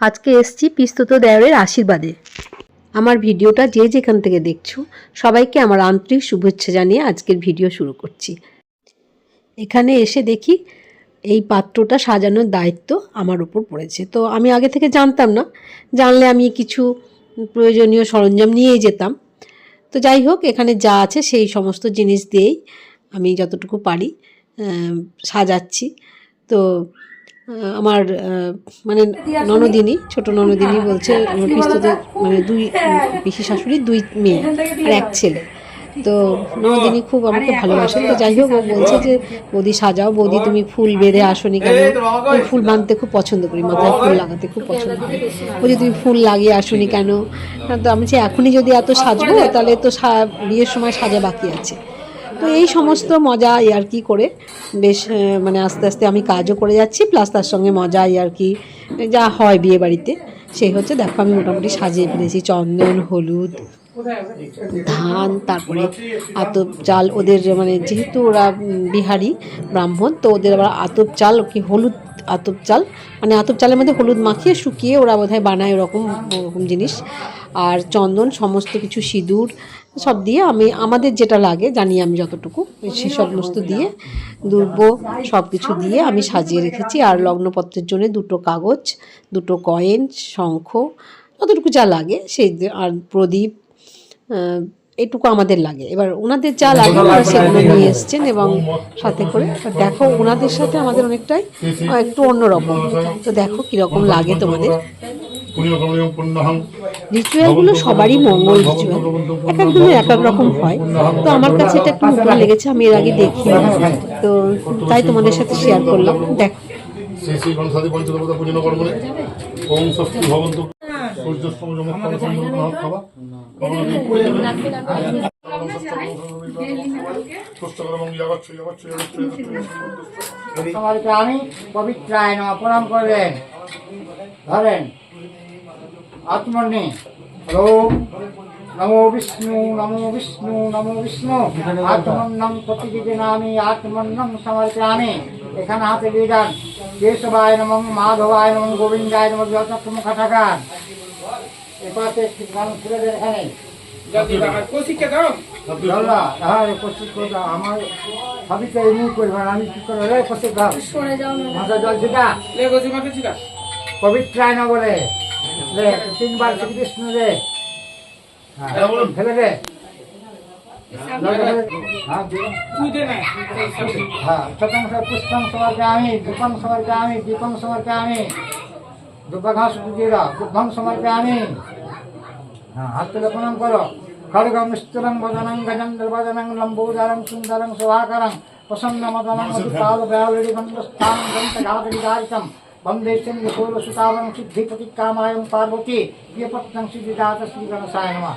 আজকে এসছি পিস্তুত দেওরের আশীর্বাদে। আমার ভিডিওটা যে যেখান থেকে দেখছ, সবাইকে আমার আন্তরিক শুভেচ্ছা জানিয়ে আজকের ভিডিও শুরু করছি। এখানে এসে দেখি এই পাত্রটা সাজানোর দায়িত্ব আমার উপর পড়েছে। তো আমি আগে থেকে জানতাম না, জানলে আমি কিছু প্রয়োজনীয় সরঞ্জাম নিয়েই যেতাম। তো যাই হোক, এখানে যা আছে সেই সমস্ত জিনিস দিয়েই আমি যতটুকু পারি সাজাচ্ছি। তো আমার মানে ননদিনী ছোট ননদিনী বলছে আমার পিস্ততে মানে দুই পিসি শাশুড়ির দুই মেয়ে আর এক ছেলে। তো ননদিনী খুব আমাকে ভালোবাসে তো যাই হোক ও বলছে যে বৌদি সাজাও বৌদি তুমি ফুল বেঁধে আসনি কেন? আমি ফুল বাঁধতে খুব পছন্দ করি মাথায় ফুল লাগাতে খুব পছন্দ করি। বলছি তুমি ফুল লাগিয়ে আসনি কেন? তো আমি যে এখনই যদি এত সাজবো তাহলে তো বিয়ের সময় সাজা বাকি আছে। তো এই সমস্ত মজা আর কি করে বেশ মানে আস্তে আস্তে আমি কাজও করে যাচ্ছি প্লাস তার সঙ্গে মজা আর কি, যা হয় বিয়ে বাড়িতে, সেই হচ্ছে দেখো আমি মোটামুটি সাজিয়ে ফেলেছি, চন্দন, হলুদ, ধান, তারপরে আতপ চাল, ওদের মানে যেহেতু ওরা বিহারি, ব্রাহ্মণ, তো ওদের আবার আতপ চাল কি হলুদ আতপ চাল মানে আতপ চালের মধ্যে হলুদ মাখিয়ে শুকিয়ে ওরা বোধহয় বানায় ওরকম ওরকম জিনিস। আর চন্দন, সমস্ত কিছু সিঁদুর, সব দিয়ে আমি, আমাদের যেটা লাগে, জানি আমি যতটুকু, সে সমস্ত দিয়ে দুর্ব সব কিছু দিয়ে আমি সাজিয়ে রেখেছি। আর লগ্নপত্রের জন্য দুটো কাগজ, দুটো কয়েন, শঙ্খ, যতটুকু যা লাগে, সেই আর প্রদীপ এটুকু আমাদের লাগে। এবার ওনাদের যা লাগে ওরা সেগুলো নিয়ে এসছেন এবং সাথে করে। দেখো ওনাদের সাথে আমাদের অনেকটাই একটু অন্যরকম তো দেখো কীরকম লাগে তোমাদের। রিচুয়ালগুলো সবারই মঙ্গল রিচুয়াল। এক একজনের এক এক রকম হয়। তো আমার কাছে এটা একটু নতুন লেগেছে আমি এর আগে দেখি তো তাই তোমাদের সাথে শেয়ার করলাম। দেখো। শ্রী শ্রী গণসাদি পঞ্চদেবতা পূজন কর্মণে ওম স্বস্তি ভবন্তু। সূর্যস্তম সুস্থকরম ইয়াগচ্ছ ইয়াগচ্ছ ইয়াগচ্ছ ইয়াগচ্ছ সমাজকে আমি পবিত্রায় নম প্রণাম করবেন ধরেন আত্মনি নমো বিষ্ণু নমো বিষ্ণু নমো বিষ্ণু আত্মন্নম আত্মন্নম সমর্পয়ামি এখানে হাতে দিয়ে যান কেশবায় নমঃ মাধবায় নমঃ গোবিন্দায় নমঃ যত মুখ একটি গান খুলে এখানে হ্যাঁ। আমার ভাবিতে করবেন আমি কি করে রে উপস্থিত মাথা জল ছিটা। পবিত্রায় না বলে। রে তিনবার শ্রীকৃষ্ণ রে। হ্যাঁ, ফেলে দে। হ্যাঁ, হ্যাঁ, প্রথম আমি দীপম সবারকে আমি দীপম সবারকে আমি। दुर्बघास पूजेगा बुद्धम समर्पयामी हाँ हाथ पे प्रणाम करो खड़गम स्थिरं वदनं गजं निर्वदनं लम्बोदरं सुन्दरं सुभाकरं प्रसन्न मदनं मधुपालव्यावृडिबन्धस्थानं दन्तघातविदारितं वंदे चन्द्रशूलसुतावनं सिद्धिपतिकामायं पार्वती व्यपत्नं सिद्धिदात श्रीगणसाय नमः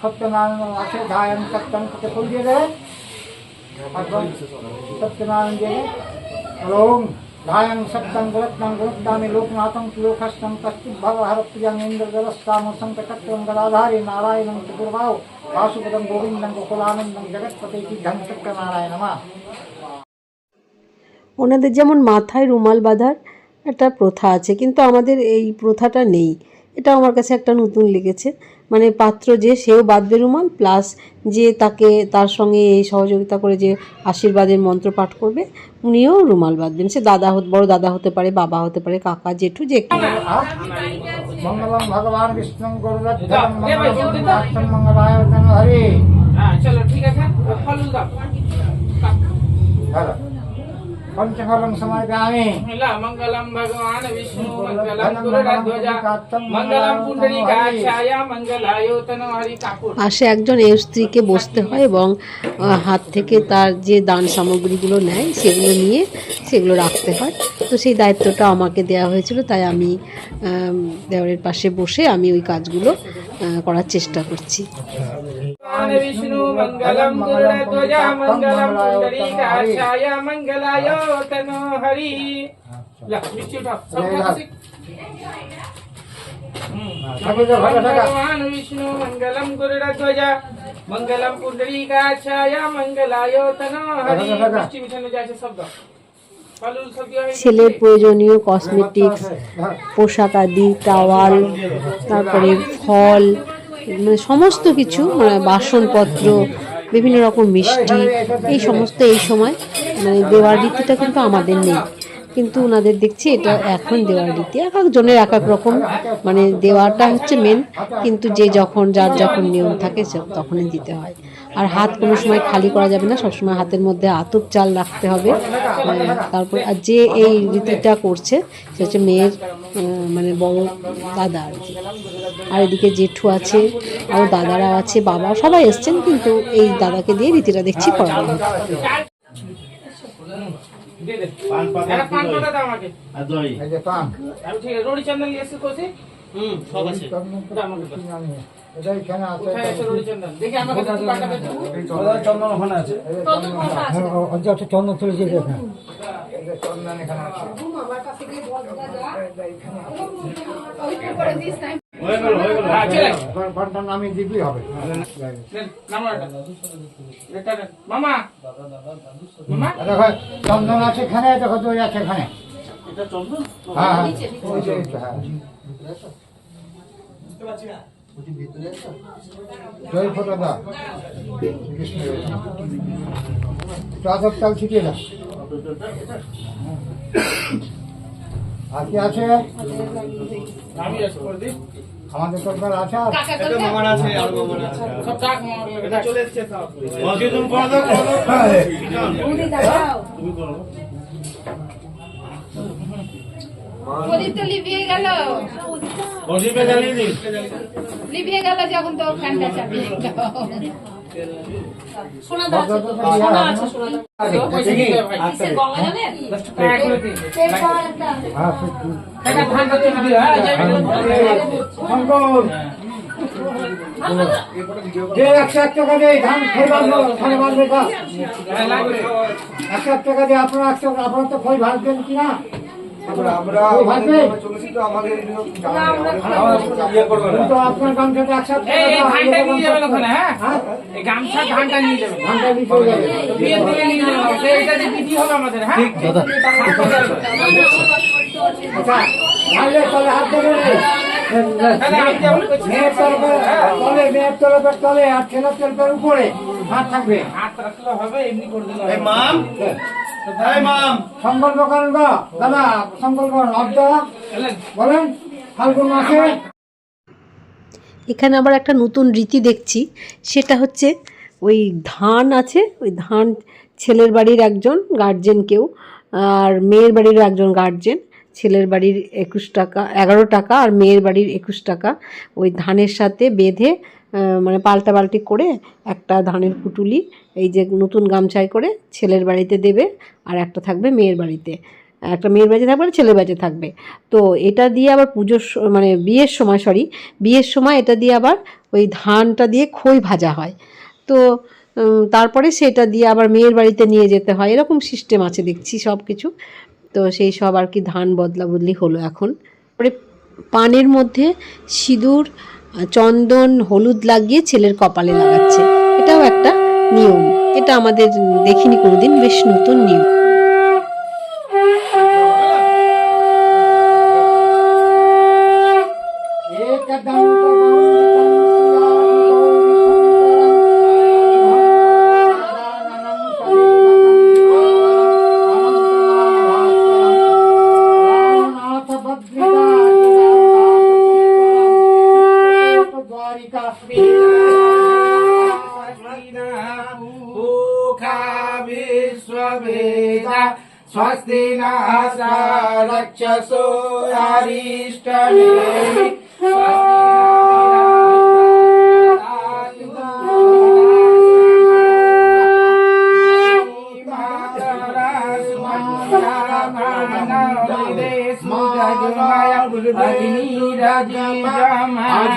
सत्यनारायण अक्षरधायन सत्यम सत्य फूल दे रहे सत्यनारायण जी ओम ধায়ং সত্যং গুরত্নং গুরুত্তামি লোকনাথং লোকস্থং কশ্চিৎ ভবহরপ্রিয়ং ইন্দ্রজলস্তাম সংকটক্রম গদাধারি নারায়ণং চতুর্বাহু বাসুপদং গোবিন্দং গোকুলানন্দং জগৎপতি ধন সত্যনারায়ণ নমঃ ওনাদের যেমন মাথায় রুমাল বাঁধার একটা প্রথা আছে, কিন্তু আমাদের এই প্রথাটা নেই। এটা আমার কাছে একটা নতুন লেগেছে। মানে পাত্র যে সেও বাঁধবে রুমাল প্লাস যে তাকে তার সঙ্গে এই সহযোগিতা করে যে আশীর্বাদের মন্ত্র পাঠ করবে উনিও রুমাল বাঁধবেন। সে দাদা হতে বড় দাদা হতে পারে বাবা হতে পারে কাকা জেঠু যে। মঙ্গলম ভগবান বিষ্ণু হরি। চলো ঠিক আছে ফল দাও হ্যালো পঞ্চফলং সমর্পয়ামি महिला मंगलम भगवान विष्णु मंगलम गुरुध्वज मंगलम पुंडरी काक्षाय मंगलायो तनो हरि ठाकुर পাশে একজন এর স্ত্রীকে বসতে হয় এবং আহ, হাত থেকে তার যে দান সামগ্রীগুলো নেয় সেগুলো নিয়ে সেগুলো রাখতে হয় তো সেই দায়িত্বটা আমাকে দেওয়া হয়েছিল তাই আমি আম, দেওয়ারের পাশে বসে আমি ওই কাজগুলো আহ, করার চেষ্টা করছি भगवान विष्णु मंगलम गुरुध्वज मंगलम पुंडरी काक्षाय मंगलायो तनो हरि ला मिष्टी उठाओ सब खाओ ঠাকুর ভালো থাকা भगवान विष्णु मंगलम गुरुध्वज मंगलम पुंडरी काक्षाय मंगलायो तनो हरि भगवान भगवान। मिष्टी मिठाई जायचे शब्द फलूल सब दिया है ছেলের প্রয়োজনীয় কসমেটিক্স পোশাক আদি টাওয়াল তারপরে ফল মানে সমস্ত কিছু মানে বাসনপত্র, বিভিন্ন রকম মিষ্টি, এই সমস্ত এই সময় মানে দেওয়ার রীতিটা কিন্তু আমাদের নেই। কিন্তু ওনাদের দেখছি এটা এখন দেওয়ার রীতি। এক একজনের এক এক রকম মানে দেওয়াটা হচ্ছে মেন কিন্তু যে যখন, যার যখন নিয়ম থাকে তখনই দিতে হয়। আর হাত কোনো সময় খালি করা যাবে না সবসময় হাতের মধ্যে আতপ চাল রাখতে হবে। তারপর আর যে এই রীতিটা করছে সে হচ্ছে মেয়ের মানে বড় দাদা আর কি। আর এদিকে জেঠু আছে আরও দাদারা আছে বাবা সবাই এসছেন কিন্তু এই দাদাকে দিয়ে রীতিটা দেখছি করানো হচ্ছে दे একটা পান পাতা দাও আমাকে। এই যে পান। আমি ঠিক আছে রোডি নিয়ে এসে কোসে হুম সব আছে। এটা এখানে আছে। চন্দন। দেখি আমাকে ওখানে আছে। চন্দন তুলেছে এখানে। চন্দন এখানে আছে। হ্যাঁ দিবি হবে। চন্দন আছে এখানে দেখো দই আছে এখানে। হ্যাঁ হ্যাঁ। দাও চাদর চাল ছিটিয়ে দাও আর কি আছে? আমি আমাদের সরকার আছে আর সব ডাক মামার লাগে চলে এসছে সব প্রদীপ তো লিভিয়ে গেল লিভিয়ে গেল তো গেল। দিতে হবে ভাই। এক করে দিন। হ্যাঁ হ্যাঁ, যাই হোক। শঙ্কর যে একশো এক টাকা দিয়ে ধান খেয়ে বাঁধবে কা হ্যাঁ, লাগবে। একশো এক টাকা দিয়ে আপনারা একশো আপনারা তো খই ভাজবেন কি না আমরা চলেছি তো আমাদের আপনার গান থেকে একশো এক এই, এই টাকা ধানটা নিয়ে যাবেন ওখানে, হ্যাঁ? হ্যাঁ? এই গামছা ধানটা নিয়ে যাবেন। ধানটা নিয়ে চলে যাবে। বিয়ের দিকে নিয়ে এটা বিধি হবে আমাদের, হ্যাঁ? আচ্ছা ভাজলে তলে হাত মেয়ের মেয়ের তরফের আর ছেলের তরফের উপরে হাত থাকবে। হাত রাখলে হবে, এমনি করে দিলে হবে। সংকল্প করেন গো দাদা সংকল্প বলেন ফাল্গুন মাসে। এখানে আবার একটা নতুন রীতি দেখছি সেটা হচ্ছে ওই ধান আছে ওই ধান ছেলের বাড়ির একজন গার্জেন কেউ আর মেয়ের বাড়ির একজন গার্জেন ছেলের বাড়ির একুশ টাকা, এগারো টাকা আর মেয়ের বাড়ির একুশ টাকা। ওই ধানের সাথে বেঁধে মানে পাল্টা পাল্টি করে একটা ধানের পুটুলি, এই যে নতুন গামছায় করে ছেলের বাড়িতে দেবে আর একটা থাকবে মেয়ের বাড়িতে। একটা মেয়ের বাড়িতে থাকবে আর ছেলের বাড়িতে থাকবে। তো এটা দিয়ে আবার পুজোর মানে বিয়ের সময় সরি বিয়ের সময় এটা দিয়ে আবার ওই ধানটা দিয়ে খই ভাজা হয়। তো তারপরে সেটা দিয়ে আবার মেয়ের বাড়িতে নিয়ে যেতে হয়। এরকম সিস্টেম আছে, দেখছি সব কিছু তো সেই সব আর কি ধান বদলা বদলি হলো এখন। পরে পানের মধ্যে সিঁদুর, চন্দন, হলুদ লাগিয়ে ছেলের কপালে লাগাচ্ছে। এটাও একটা নিয়ম। এটা আমাদের দেখিনি কোনোদিন, বেশ নতুন নিয়ম। स्वस्ति नः स रक्षसो अरिष्टने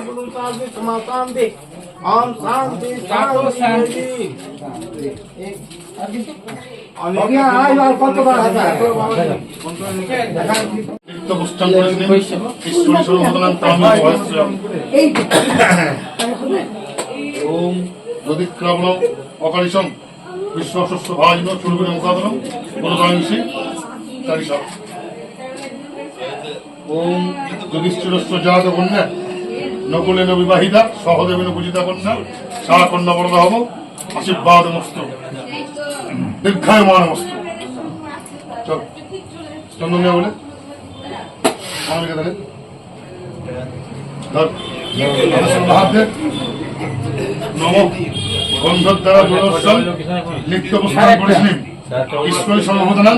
তিষ্ঠবসদেবা পাজ্যে শান্তি ओम शांति शांति हो गया आज और कौन तो बड़ा था নিত্য প্রস্থান করেছিলেন ঈশ্বরী সর্বদান তামি ভয়শ্রম ওম দধিক্রাবণ অকালিশম বিশ্বশস্য ভাজিন চুরবিন মুখাদনম বলদাংশী কারিশম ওম যুধিষ্ঠিরস্য জাত কন্যা নকুলেন বিবাহিতা, সহদেবেন পূজিতা কন্যা সা কন্যা বরদা হব আশীর্বাদ মস্ত দীর্ঘায় মান মস্ত চল চন্দন দেওয়া বলে আমাকে প্রস্থান করেছিলেন। ঈশ্বরী সর্বভূতানাং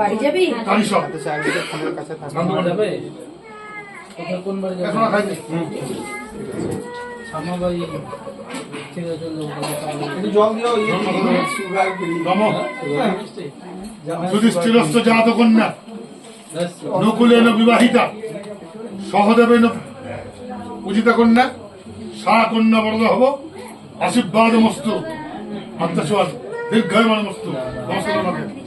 এই তো আমি মুখাগ্রম অনুদায়ংসী বাড়ি যাবি? যাবে কোন বাড়ি যাবে? এখন খাইতে আমার বাড়ি ঠিক আছে একটু জল দিও ইয়ে জাত কন্যা। নকুলেন বিবাহিতা। সহদেবেন পূজিতা কন্যা। সা কন্যা বরদ হব। আশীর্বাদ মস্তু। আত্মস্বাদ দীর্ঘায়মান মস্তু। নমস্কার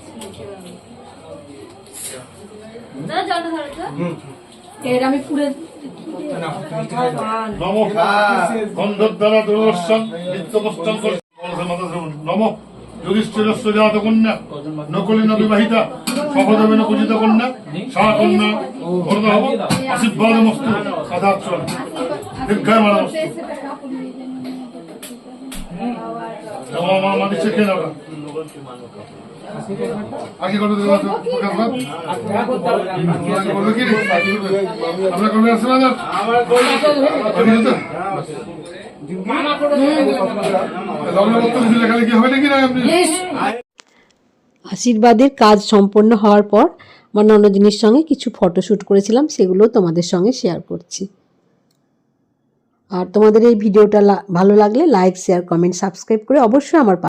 এর আমি পুরে নম। যুধিষ্ঠিরস্য জাত কন্যা নকুলিন বিবাহিতা সহদেবেন পূজিতা কন্যা সা কন্যা হব আশীর্বাদ মস্তু আদাচরণ দীর্ঘায়মান মস্তু। মা মা দিচ্ছে খেয়ে আগে করবে তো করবে কি আমরা করবে আসছে না আশীর্বাদের কাজ সম্পন্ন হওয়ার পর আমার ননদিনীর সঙ্গে কিছু ফটোশ্যুট করেছিলাম সেগুলো তোমাদের সঙ্গে শেয়ার করছি। আর তোমাদের এই ভিডিওটা লা- ভালো লাগলে লাইক শেয়ার কমেন্ট সাবস্ক্রাইব করে অবশ্যই আমার